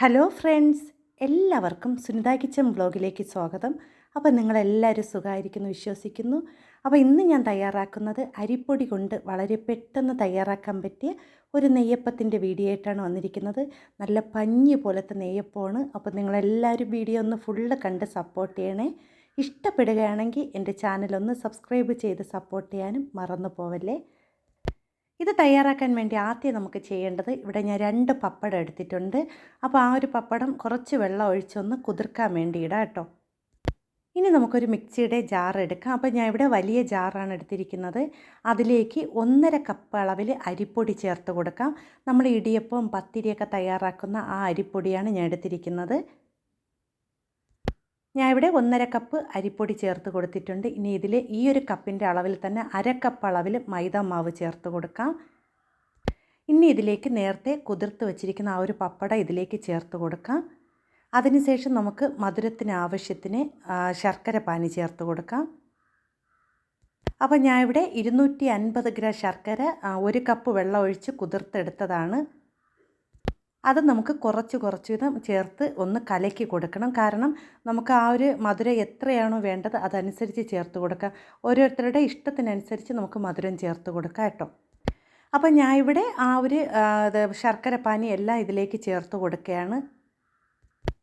Hello friends എല്ലാവർക്കും Sunitha kitchen ബ്ലോഗിലേക്ക് സ്വാഗതം. അപ്പോൾ നിങ്ങളെല്ലാവരും സുഖമായിരിക്കുന്നു വിശ്വസിക്കുന്നു. അപ്പോൾ ഇന്ന് ഞാൻ തയ്യാറാക്കുന്നത് അരിപ്പൊടി കൊണ്ട് വളരെ പെട്ടെന്ന് തയ്യാറാക്കാൻ പറ്റിയ ഒരു നെയ്യപ്പത്തിന്റെ വീഡിയോ ആയിട്ടാണ് വന്നിരിക്കുന്നത്. നല്ല പഞ്ഞി പോലത്തെ നെയ്യപ്പമാണ്. അപ്പോൾ നിങ്ങളെല്ലാവരും വീഡിയോ ഒന്ന് ഫുള്ള് കണ്ട് സപ്പോർട്ട് ചെയ്യണേ. ഇഷ്ടപ്പെടുകയാണെങ്കിൽ എന്റെ ചാനലൊന്ന് സബ്സ്ക്രൈബ് ചെയ്ത് സപ്പോർട്ട് ചെയ്യാനും മറന്നു പോവല്ലേ? ഇത് തയ്യാറാക്കാൻ വേണ്ടി ആദ്യം നമുക്ക് ചെയ്യേണ്ടത് ഇവിടെ ഞാൻ രണ്ട് പപ്പടം എടുത്തിട്ടുണ്ട്. അപ്പോൾ ആ ഒരു പപ്പടം കുറച്ച് വെള്ളം ഒഴിച്ചൊന്ന് കുതിർക്കാൻ വേണ്ടി ഇടാം കേട്ടോ. ഇനി നമുക്കൊരു മിക്സിയുടെ ജാർ എടുക്കാം. അപ്പോൾ ഞാൻ ഇവിടെ വലിയ ജാറാണ് എടുത്തിരിക്കുന്നത്. അതിലേക്ക് ഒന്നര കപ്പ് അളവിൽ അരിപ്പൊടി ചേർത്ത് കൊടുക്കാം. നമ്മൾ ഇടിയപ്പം പത്തിരിയൊക്കെ തയ്യാറാക്കുന്ന ആ അരിപ്പൊടിയാണ് ഞാൻ എടുത്തിരിക്കുന്നത്. ഞാൻ ഇവിടെ ഒന്നര കപ്പ് അരിപ്പൊടി ചേർത്ത് കൊടുത്തിട്ടുണ്ട്. ഇനി ഇതിൽ ഈ ഒരു കപ്പിന്റെ അളവിൽ തന്നെ അര കപ്പ് അളവിൽ മൈദ മാവ് ചേർത്ത് കൊടുക്കാം. ഇനി ഇതിലേക്ക് നേരത്തെ കുതിർത്ത് വെച്ചിരിക്കുന്ന ആ ഒരു പപ്പട ഇതിലേക്ക് ചേർത്ത് കൊടുക്കാം. അതിനുശേഷം നമുക്ക് മധുരത്തിന് ആവശ്യത്തിന് ശർക്കര പാനി ചേർത്ത് കൊടുക്കാം. അപ്പോൾ ഞാൻ ഇവിടെ ഇരുന്നൂറ്റി അൻപത് ഗ്രാം ശർക്കര ഒരു കപ്പ് വെള്ളം ഒഴിച്ച് കുതിർത്തെടുത്തതാണ്. അത് നമുക്ക് കുറച്ച് കുറച്ച് വിധം ചേർത്ത് ഒന്ന് കലക്കി കൊടുക്കണം. കാരണം നമുക്ക് ആ ഒരു മധുരം എത്രയാണോ വേണ്ടത് അതനുസരിച്ച് ചേർത്ത് കൊടുക്കാം. ഓരോരുത്തരുടെ ഇഷ്ടത്തിനനുസരിച്ച് നമുക്ക് മധുരം ചേർത്ത് കൊടുക്കാം കേട്ടോ. അപ്പോൾ ഞാൻ ഇവിടെ ആ ഒരു ശർക്കര പാനി എല്ലാം ഇതിലേക്ക് ചേർത്ത് കൊടുക്കുകയാണ്.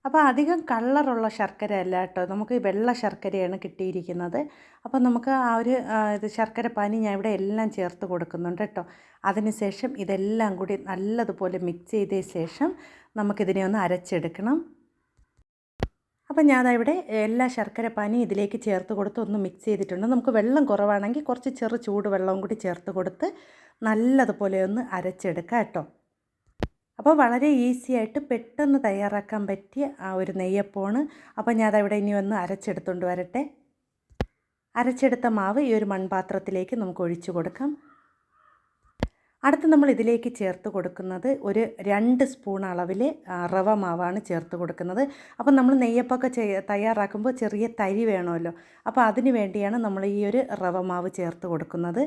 അപ്പോൾ അധികം കളറുള്ള ശർക്കര അല്ല കേട്ടോ. നമുക്ക് വെള്ള ശർക്കരയാണ് കിട്ടിയിരിക്കുന്നത്. അപ്പോൾ നമുക്ക് ആ ഒരു ഇത് ശർക്കര പാനി ഞാൻ ഇവിടെ എല്ലാം ചേർത്ത് കൊടുക്കുന്നുണ്ട് കേട്ടോ. അതിനുശേഷം ഇതെല്ലാം കൂടി നല്ലതുപോലെ മിക്സ് ചെയ്ത ശേഷം നമുക്കിതിനെ ഒന്ന് അരച്ചെടുക്കണം. അപ്പോൾ ഞാൻ ഇവിടെ എല്ലാ ശർക്കര പാനി ഇതിലേക്ക് ചേർത്ത് കൊടുത്ത് ഒന്ന് മിക്സ് ചെയ്തിട്ടുണ്ട്. നമുക്ക് വെള്ളം കുറവാണെങ്കിൽ കുറച്ച് ചെറു ചൂട് വെള്ളവും കൂടി ചേർത്ത് കൊടുത്ത് നല്ലതുപോലെ ഒന്ന് അരച്ചെടുക്കാം കേട്ടോ. അപ്പോൾ വളരെ ഈസി ആയിട്ട് പെട്ടെന്ന് തയ്യാറാക്കാൻ പറ്റിയ ആ ഒരു നെയ്യപ്പമാണ്. അപ്പോൾ ഞാൻ അതവിടെ ഇനി ഒന്ന് അരച്ചെടുത്തുകൊണ്ട് വരട്ടെ. അരച്ചെടുത്ത മാവ് ഈ ഒരു മൺപാത്രത്തിലേക്ക് നമുക്ക് ഒഴിച്ചു കൊടുക്കാം. അടുത്ത് നമ്മൾ ഇതിലേക്ക് ചേർത്ത് കൊടുക്കുന്നത് ഒരു രണ്ട് സ്പൂൺ അളവിൽ റവ മാവാണ് ചേർത്ത് കൊടുക്കുന്നത്. അപ്പം നമ്മൾ നെയ്യപ്പൊക്കെ തയ്യാറാക്കുമ്പോൾ ചെറിയ തരി വേണമല്ലോ. അപ്പോൾ അതിന് വേണ്ടിയാണ് നമ്മൾ ഈ ഒരു റവ മാവ് ചേർത്ത് കൊടുക്കുന്നത്.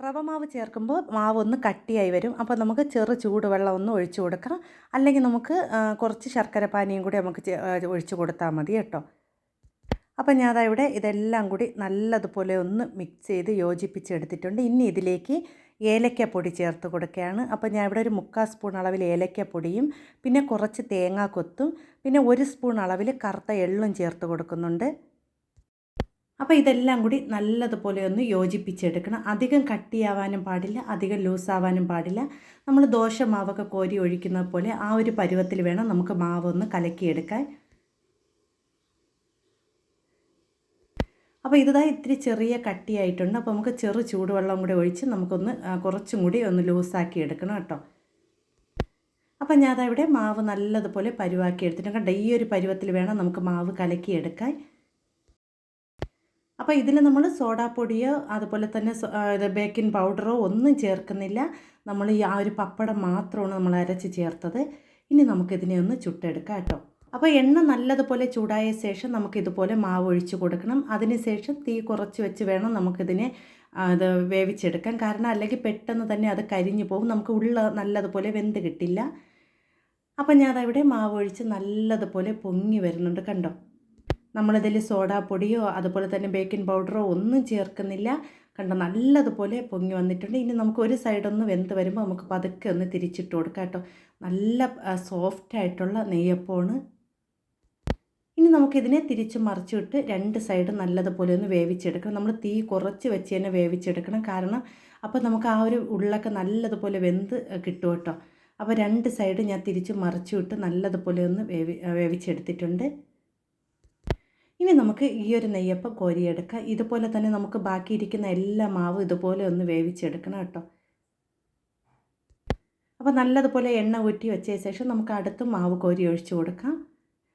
റവ മാവ് ചേർക്കുമ്പോൾ മാവ് ഒന്ന് കട്ടിയായി വരും. അപ്പോൾ നമുക്ക് ചെറു ചൂടുവെള്ളം ഒന്ന് ഒഴിച്ചു കൊടുക്കാം അല്ലെങ്കിൽ നമുക്ക് കുറച്ച് ശർക്കര പാനിയും കൂടി നമുക്ക് ഒഴിച്ചു കൊടുത്താൽ മതി കേട്ടോ. അപ്പോൾ ഞാൻ ഇവിടെ ഇതെല്ലാം കൂടി നല്ലതുപോലെ ഒന്ന് മിക്സ് ചെയ്ത് യോജിപ്പിച്ചെടുത്തിട്ടുണ്ട്. ഇനി ഇതിലേക്ക് ഏലക്കപ്പൊടി ചേർത്ത് കൊടുക്കുകയാണ്. അപ്പോൾ ഞാൻ ഇവിടെ ഒരു മുക്കാൽ സ്പൂൺ അളവിൽ ഏലക്കപ്പൊടിയും പിന്നെ കുറച്ച് തേങ്ങാക്കൊത്തും പിന്നെ ഒരു സ്പൂൺ അളവിൽ കറുത്ത എള്ളും ചേർത്ത് കൊടുക്കുന്നുണ്ട്. അപ്പോൾ ഇതെല്ലാം കൂടി നല്ലതുപോലെ ഒന്ന് യോജിപ്പിച്ചെടുക്കണം. അധികം കട്ടിയാവാനും പാടില്ല അധികം ലൂസാവാനും പാടില്ല. നമ്മൾ ദോശ മാവൊക്കെ കോരി ഒഴിക്കുന്ന പോലെ ആ ഒരു പരുവത്തിൽ വേണം നമുക്ക് മാവ് ഒന്ന് കലക്കിയെടുക്കാൻ. അപ്പോൾ ഇതാ ഇത്തിരി ചെറിയ കട്ടിയായിട്ടുണ്ട്. അപ്പോൾ നമുക്ക് ചെറു ചൂടുവെള്ളം കൂടി ഒഴിച്ച് നമുക്കൊന്ന് കുറച്ചും കൂടി ഒന്ന് ലൂസാക്കി എടുക്കണം കേട്ടോ. അപ്പം ഞാൻ മാവ് നല്ലതുപോലെ പരുവാക്കി എടുത്തിട്ടുണ്ട്. കണ്ടോ ഈ ഒരു പരുവത്തിൽ വേണം നമുക്ക് മാവ് കലക്കിയെടുക്കാൻ. അപ്പോൾ ഇതിൽ നമ്മൾ സോഡാപ്പൊടിയോ അതുപോലെ തന്നെ ബേക്കിംഗ് പൗഡറോ ഒന്നും ചേർക്കുന്നില്ല. നമ്മൾ ഈ ആ ഒരു പപ്പടം മാത്രമാണ് നമ്മൾ അരച്ച് ചേർത്തത്. ഇനി നമുക്കിതിനെ ഒന്ന് ചുട്ടെടുക്കാം കേട്ടോ. അപ്പോൾ എണ്ണ നല്ലതുപോലെ ചൂടായ ശേഷം നമുക്കിതുപോലെ മാവ് ഒഴിച്ച് കൊടുക്കണം. അതിനുശേഷം തീ കുറച്ച് വെച്ച് വേണം നമുക്കിതിനെ അത് വേവിച്ചെടുക്കാൻ. കാരണം അല്ലെങ്കിൽ പെട്ടെന്ന് തന്നെ അത് കരിഞ്ഞു പോകും. നമുക്ക് ഉള്ള നല്ലതുപോലെ വെന്ത് കിട്ടില്ല. അപ്പം ഞാനതവിടെ മാവ് ഒഴിച്ച് നല്ലതുപോലെ പൊങ്ങി വരുന്നുണ്ട് കണ്ടോ? നമ്മളിതിൽ സോഡാപ്പൊടിയോ അതുപോലെ തന്നെ ബേക്കിംഗ് പൗഡറോ ഒന്നും ചേർക്കുന്നില്ല. കണ്ട? നല്ലതുപോലെ പൊങ്ങി വന്നിട്ടുണ്ട്. ഇനി നമുക്ക് ഒരു സൈഡൊന്ന് വെന്ത് വരുമ്പോൾ നമുക്ക് പതുക്കെ ഒന്ന് തിരിച്ചിട്ട് കൊടുക്കാം കേട്ടോ. നല്ല സോഫ്റ്റ് ആയിട്ടുള്ള നെയ്യപ്പമാണ്. ഇനി നമുക്കിതിനെ തിരിച്ച് മറിച്ചിട്ട് രണ്ട് സൈഡും നല്ലതുപോലെ ഒന്ന് വേവിച്ചെടുക്കണം. നമ്മൾ തീ കുറച്ച് വെച്ച് തന്നെ വേവിച്ചെടുക്കണം. കാരണം അപ്പോൾ നമുക്ക് ആ ഒരു ഉള്ളൊക്കെ നല്ലതുപോലെ വെന്ത് കിട്ടും കേട്ടോ. അപ്പോൾ രണ്ട് സൈഡ് ഞാൻ തിരിച്ച് മറിച്ചു വിട്ട് നല്ലതുപോലെ ഒന്ന് വേവി വേവിച്ചെടുത്തിട്ടുണ്ട്. ഇനി നമുക്ക് ഈ ഒരു നെയ്യപ്പം കോരിയെടുക്കാം. ഇതുപോലെ തന്നെ നമുക്ക് ബാക്കിയിരിക്കുന്ന എല്ലാ മാവും ഇതുപോലെ ഒന്ന് വേവിച്ചെടുക്കണം കേട്ടോ. അപ്പോൾ നല്ലതുപോലെ എണ്ണ ഊറ്റി വെച്ച ശേഷം നമുക്ക് അടുത്ത് മാവ് കോരി ഒഴിച്ച് കൊടുക്കാം.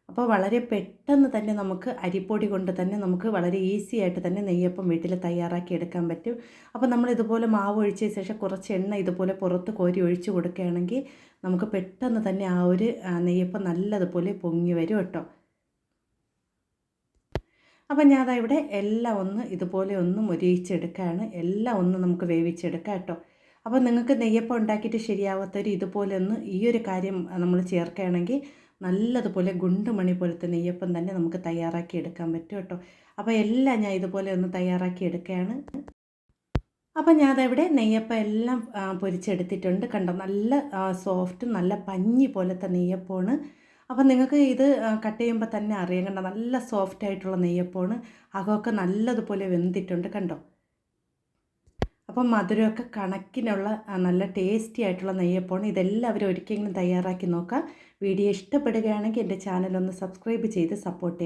അപ്പോൾ വളരെ പെട്ടെന്ന് തന്നെ നമുക്ക് അരിപ്പൊടി കൊണ്ട് തന്നെ നമുക്ക് വളരെ ഈസി ആയിട്ട് തന്നെ നെയ്യപ്പം വീട്ടിൽ തയ്യാറാക്കി എടുക്കാൻ പറ്റും. അപ്പോൾ നമ്മൾ ഇതുപോലെ മാവ് ഒഴിച്ച ശേഷം കുറച്ച് എണ്ണ ഇതുപോലെ പുറത്ത് കോരി ഒഴിച്ച് കൊടുക്കുകയാണെങ്കിൽ നമുക്ക് പെട്ടെന്ന് തന്നെ ആ ഒരു നെയ്യപ്പം നല്ലതുപോലെ പൊങ്ങി വരും കേട്ടോ. അപ്പം ഞാൻ അതാ ഇവിടെ എല്ലാം ഒന്ന് ഇതുപോലെ ഒന്ന് മൊരിയിച്ചെടുക്കുകയാണ് എല്ലാം ഒന്ന് നമുക്ക് വേവിച്ചെടുക്കാം കേട്ടോ. അപ്പോൾ നിങ്ങൾക്ക് നെയ്യപ്പം ഉണ്ടാക്കിയിട്ട് ശരിയാവാത്തവർ ഇതുപോലെ ഒന്ന് ഈ ഒരു കാര്യം നമ്മൾ ചേർക്കുകയാണെങ്കിൽ നല്ലതുപോലെ ഗുണ്ടുമണി പോലത്തെ നെയ്യപ്പം തന്നെ നമുക്ക് തയ്യാറാക്കി എടുക്കാൻ പറ്റും കേട്ടോ. അപ്പോൾ എല്ലാം ഞാൻ ഇതുപോലെ ഒന്ന് തയ്യാറാക്കി എടുക്കുകയാണ്. അപ്പം അതവിടെ നെയ്യപ്പം എല്ലാം പൊരിച്ചെടുത്തിട്ടുണ്ട്. കണ്ടോ? നല്ല സോഫ്റ്റ് നല്ല പഞ്ഞി പോലത്തെ നെയ്യപ്പമാണ്. അപ്പം നിങ്ങൾക്ക് ഇത് കട്ട് ചെയ്യുമ്പോൾ തന്നെ അറിയാം കണ്ട? നല്ല സോഫ്റ്റ് ആയിട്ടുള്ള നെയ്യപ്പമാണ്. അകമൊക്കെ നല്ലതുപോലെ വെന്തിട്ടുണ്ട് കണ്ടോ? അപ്പം മധുരമൊക്കെ കണക്കിനുള്ള നല്ല ടേസ്റ്റി ആയിട്ടുള്ള നെയ്യപ്പമാണ്. ഇതെല്ലാവരും ഒരിക്കലും തയ്യാറാക്കി നോക്കാം. വീഡിയോ ഇഷ്ടപ്പെടുകയാണെങ്കിൽ എന്റെ ചാനലൊന്ന് സബ്സ്ക്രൈബ് ചെയ്ത് സപ്പോർട്ട് ചെയ്യുക